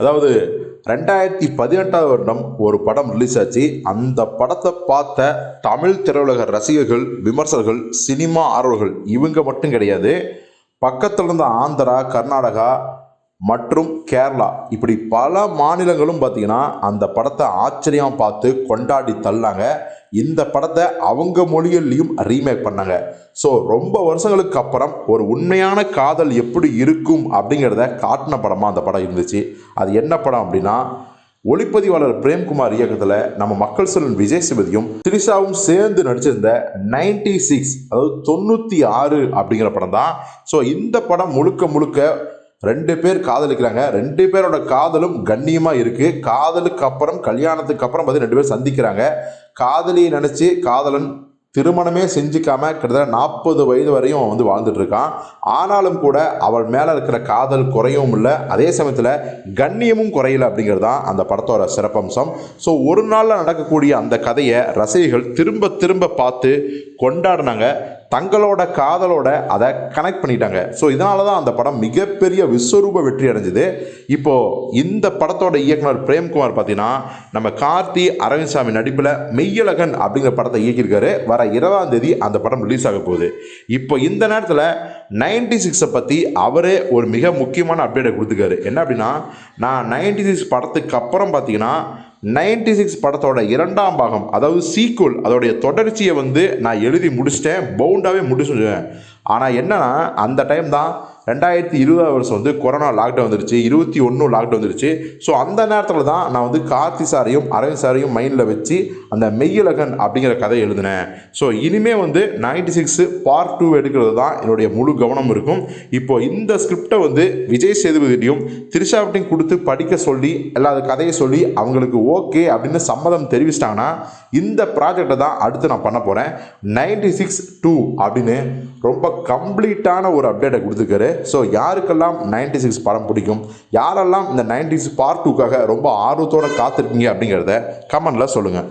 அதாவது ரெண்டாயிரத்தி பதினெட்டாவது வருடம் ஒரு படம் ரிலீஸ் ஆச்சு. அந்த படத்தை பார்த்த தமிழ் திரையுலக ரசிகர்கள் விமர்சகர்கள் சினிமா ஆர்வலர்கள் இவங்க மட்டும் கிடையாது. பக்கத்தில் இருந்த ஆந்திரா கர்நாடகா மற்றும் கேரளா இப்படி பல மாநிலங்களும் பார்த்தீங்கன்னா அந்த படத்தை ஆச்சரியமாக பார்த்து கொண்டாடி தள்ளாங்க. இந்த படத்தை அவங்க மொழியிலையும் ரீமேக் பண்ணாங்க. ஸோ ரொம்ப வருஷங்களுக்கு அப்புறம் ஒரு உண்மையான காதல் எப்படி இருக்கும் அப்படிங்கிறத காட்டின படமாக அந்த படம் இருந்துச்சு. அது என்ன படம் அப்படின்னா ஒளிப்பதிவாளர் பிரேம்குமார் இயக்கத்தில் நம்ம மக்கள் செல்வன் விஜய் சிவதியும் திரிஷாவும் சேர்ந்து நடிச்சிருந்த நைன்டி சிக்ஸ் அதாவது தொண்ணூற்றி ஆறு அப்படிங்கிற படம் தான். ஸோ இந்த படம் முழுக்க முழுக்க ரெண்டு பேர் காதலிக்கிறாங்க. ரெண்டு பேரோட காதலும் கண்ணியமாக இருக்குது காதலுக்கு அப்புறம் கல்யாணத்துக்கு அப்புறம் பார்த்து ரெண்டு பேர் சந்திக்கிறாங்க. காதலியை நினச்சி காதலன் திருமணமே செஞ்சுக்காம கிட்டத்தட்ட நாற்பது வயது வரையும் அவன் வந்து வாழ்ந்துட்டு இருக்கான். ஆனாலும் கூட அவள் மேலே இருக்கிற காதல் குறையவும் இல்லை. அதே சமயத்தில் கண்ணியமும் குறையல அப்படிங்கிறது தான் அந்த படத்தோட சிறப்பம்சம். ஸோ ஒரு நாளில் நடக்கக்கூடிய அந்த கதையை ரசிகர்கள் திரும்ப திரும்ப பார்த்து கொண்டாடினாங்க. தங்களோட காதலோட அதை கனெக்ட் பண்ணிட்டாங்க. ஸோ இதனால தான் அந்த படம் மிகப்பெரிய விஸ்வரூப வெற்றி அடைஞ்சுது. இப்போது இந்த படத்தோட இயக்குனர் பிரேம்குமார் பார்த்தீங்கன்னா நம்ம கார்த்தி அரவிந்த்சாமி நடிப்பில் மெய்யழகன் அப்படிங்கிற படத்தை இயக்கியிருக்காரு. வர இருபதாம் தேதி அந்த படம் ரிலீஸ் ஆக போகுது. இப்போ இந்த நேரத்தில் நைன்டி சிக்ஸை பற்றி அவரே ஒரு மிக முக்கியமான அப்டேட்டை கொடுத்துருக்காரு. என்ன அப்படின்னா நான் நைன்டி சிக்ஸ் படத்துக்கு அப்புறம் பார்த்தீங்கன்னா நைன்டி சிக்ஸ் படத்தோட இரண்டாம் பாகம் அதாவது சீக்குவல் அதோடைய தொடர்ச்சியை வந்து நான் எழுதி முடிச்சிட்டேன். பவுண்டாகவே முடிச்சுட்டேன் ஆனால் என்னன்னா அந்த டைம் தான் ரெண்டாயிரத்தி இருபதாவது வருஷம் வந்து கொரோனா லாக்டவுன் வந்துருச்சு. இருபத்தி ஒன்று லாக்டவுன் வந்துருச்சு. ஸோ அந்த நேரத்தில் தான் நான் வந்து கார்த்தி சாரையும் அரவிந்த் சாரையும் மைண்டில் வச்சு அந்த மெய்யழகன் அப்படிங்கிற கதை எழுதினேன். ஸோ இனிமேல் வந்து நைன்டி சிக்ஸு பார்ட் டூ எடுக்கிறது தான் என்னுடைய முழு கவனம் இருக்கும். இப்போ இந்த ஸ்கிரிப்டை வந்து விஜய் சேதுபதியும் திரிஷாவிட்டையும் கொடுத்து படிக்க சொல்லி எல்லா கதையை சொல்லி அவங்களுக்கு ஓகே அப்படின்னு சம்மதம் தெரிவிச்சிட்டாங்கன்னா இந்த ப்ராஜெக்டை தான் அடுத்து நான் பண்ண போகிறேன் நைன்டி சிக்ஸ் டூ அப்படின்னு ரொம்ப கம்ப்ளீட்டான ஒரு அப்டேட்டை கொடுத்துருக்காரு. ஸோ யாருக்கெல்லாம் நைன்டி சிக்ஸ் படம் பிடிக்கும்? யாரெல்லாம் இந்த நைன்டி சிக்ஸ் பார்ட் டூக்காக ரொம்ப ஆர்வத்தோடு காத்திருக்கீங்க அப்படிங்கிறத கமெண்டில் சொல்லுங்கள்